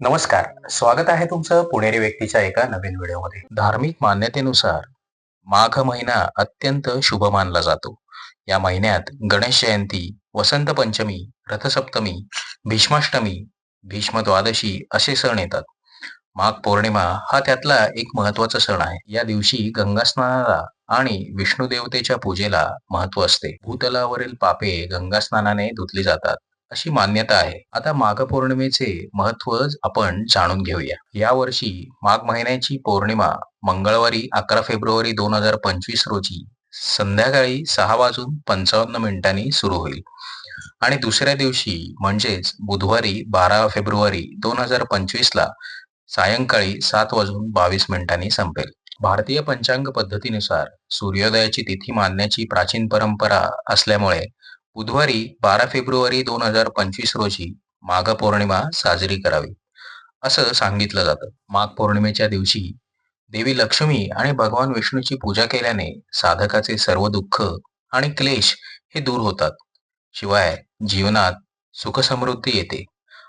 नमस्कार. स्वागत आहे तुमचं पुणेरी व्यक्तीच्या एका नवीन व्हिडिओमध्ये. धार्मिक मान्यतेनुसार माघ महिना अत्यंत शुभ मानला जातो. या महिन्यात गणेश जयंती वसंत पंचमी रथसप्तमी भीष्माष्टमी भीष्म द्वादशी असे सण येतात. माघ पौर्णिमा हा त्यातला एक महत्त्वाचा सण आहे. या दिवशी गंगास्नानाला आणि विष्णू देवतेच्या पूजेला महत्त्व असते. भूतलावरील पापे गंगास्नानाने धुतली जातात. अशी मान्यता आहे. आता माघ पौर्णिमेचे महत्त्व आपण जाणून घेऊया. या वर्षी माघ महिन्याची पौर्णिमा मंगळवारी अकरा फेब्रुवारी दोन हजार पंचवीस रोजी संध्याकाळी सहा वाजून पंचावन्न मिनिटांनी सुरू होईल. आणि दुसऱ्या दिवशी म्हणजेच बुधवारी बारा फेब्रुवारी दोन हजार पंचवीस ला सायंकाळी सात वाजून बावीस मिनिटांनी संपेल. भारतीय पंचांग पद्धतीनुसार सूर्योदयाची तिथी मानण्याची प्राचीन परंपरा असल्यामुळे बुधवारी बारा फेब्रुवारी दोन हजार पंचवीस रोजी माघ पौर्णिमा साजरी करावी. असं सांगितलं जातं. माघ पौर्णिमेच्या दिवशी देवी लक्ष्मी आणि भगवान विष्णूची पूजा केल्याने साधकाचे सर्व दुःख आणि क्लेश हे दूर होतात. शिवाय जीवनात सुखसमृद्धी येते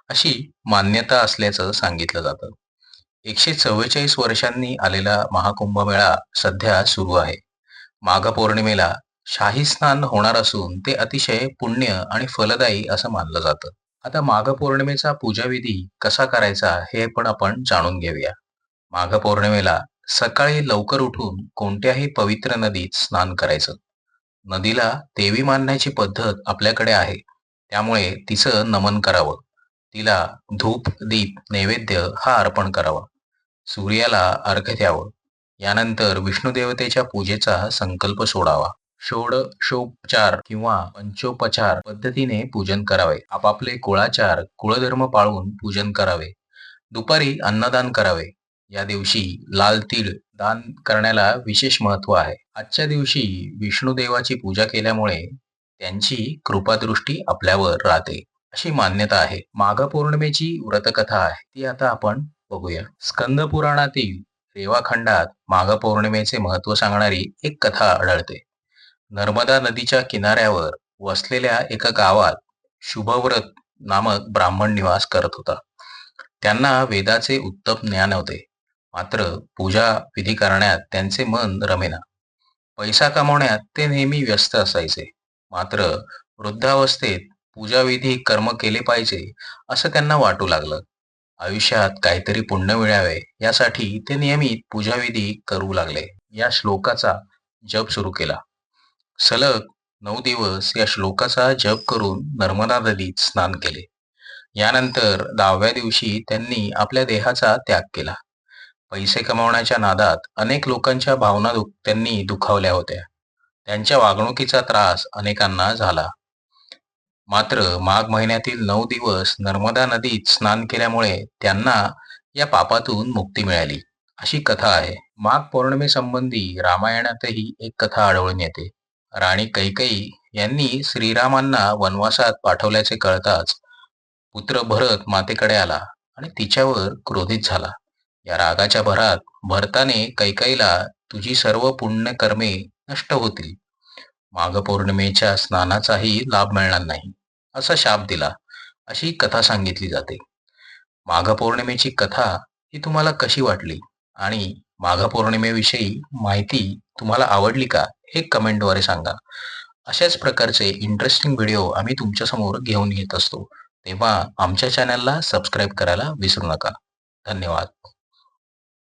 अशी मान्यता असल्याचं सांगितलं जातं. एकशे चव्वेचाळीस वर्षांनी आलेला महाकुंभ मेळा सध्या सुरू आहे. माघ पौर्णिमेला शाही स्नान होणार असून ते अतिशय पुण्य आणि फलदायी असं मानलं जातं. आता माघ पौर्णिमेचा पूजाविधी कसा करायचा हे पण आपण जाणून घेऊया. माघ पौर्णिमेला सकाळी लवकर उठून कोणत्याही पवित्र नदीत स्नान करायचं. नदीला देवी मानण्याची पद्धत आपल्याकडे आहे. त्यामुळे तिचं नमन करावं. तिला धूप दीप नैवेद्य हा अर्पण करावा. सूर्याला अर्घ द्यावं. यानंतर विष्णू देवतेच्या पूजेचा संकल्प सोडावा. षोडशोपचार किंवा पंचोपचार पद्धतीने पूजन करावे. आपापले कुळाचार कुळधर्म पाळून पूजन करावे. दुपारी अन्नदान करावे. या दिवशी लाल तीळ दान करण्याला विशेष महत्त्व आहे. आजच्या दिवशी विष्णू देवाची पूजा केल्यामुळे त्यांची कृपादृष्टी आपल्यावर राहते. अशी मान्यता आहे. माघ पौर्णिमेची व्रतकथा आहे. ती आता आपण बघूया. स्कंद पुराणातील रेवाखंडात माघ पौर्णिमेचे महत्त्व सांगणारी एक कथा आढळते. नर्मदा नदीच्या किनाऱ्यावर वसलेल्या एका गावात शुभव्रत नामक ब्राह्मण निवास करत होता. त्यांना वेदाचे उत्तम ज्ञान होते. मात्र पूजा विधी करण्यात त्यांचे मन रमेना. पैसा कमवण्यात ते नेहमी व्यस्त असायचे. मात्र वृद्धावस्थेत पूजाविधी कर्म केले पाहिजे असं त्यांना वाटू लागलं. आयुष्यात काहीतरी पुण्य मिळावे यासाठी ते नियमित पूजाविधी करू लागले. या श्लोकाचा जप सुरू केला. सलग नऊ दिवस या श्लोकाचा जप करून नर्मदा नदीत स्नान केले. यानंतर दहाव्या दिवशी त्यांनी आपल्या देहाचा त्याग केला. पैसे कमावण्याच्या नादात अनेक लोकांच्या भावना त्यांनी दुखावल्या होत्या. त्यांच्या वागणुकीचा त्रास अनेकांना झाला. मात्र माघ महिन्यातील नऊ दिवस नर्मदा नदीत स्नान केल्यामुळे त्यांना या पापातून मुक्ती मिळाली. अशी कथा आहे. माघ पौर्णिमेसंबंधी रामायणातही एक कथा आढळून येते. राणी कैकई यांनी श्रीरामांना वनवासात पाठवल्याचे कळताच पुत्र भरत मातेकडे आला आणि तिच्यावर क्रोधित झाला. या रागाच्या भरात भरताने कैकईला तुझी सर्व पुण्य कर्मे नष्ट होतील. माघ पौर्णिमेच्या स्नानाचाही लाभ मिळणार नाही असा शाप दिला अशी कथा सांगितली जाते. माघ पौर्णिमेची कथा ही तुम्हाला कशी वाटली आणि माघ पौर्णिमेविषयी माहिती तुम्हाला आवडली का हे कमेंटद्वारे सांगा. अशाच प्रकारचे इंटरेस्टिंग व्हिडिओ आम्ही तुमच्यासमोर घेऊन येत असतो. तेव्हा आमच्या चॅनलला सबस्क्राईब करायला विसरू नका. धन्यवाद.